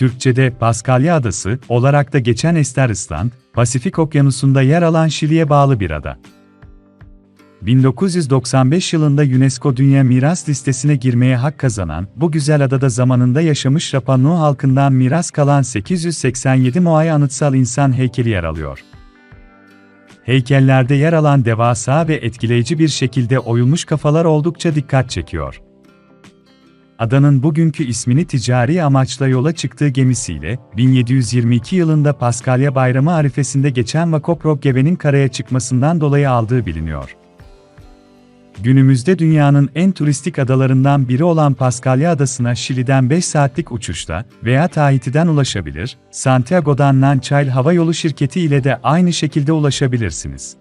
Türkçe'de Paskalya Adası olarak da geçen Ester Island, Pasifik Okyanusu'nda yer alan Şili'ye bağlı bir ada. 1995 yılında UNESCO Dünya Miras Listesi'ne girmeye hak kazanan, bu güzel adada zamanında yaşamış Rapa Nui halkından miras kalan 887 Moai anıtsal insan heykeli yer alıyor. Heykellerde yer alan devasa ve etkileyici bir şekilde oyulmuş kafalar oldukça dikkat çekiyor. Adanın bugünkü ismini ticari amaçla yola çıktığı gemisiyle, 1722 yılında Paskalya Bayramı arifesinde geçen Vakoprog Gebe'nin karaya çıkmasından dolayı aldığı biliniyor. Günümüzde dünyanın en turistik adalarından biri olan Paskalya Adası'na Şili'den 5 saatlik uçuşta veya Tahiti'den ulaşabilir, Santiago'dan Nanchal Hava Yolu şirketi ile de aynı şekilde ulaşabilirsiniz.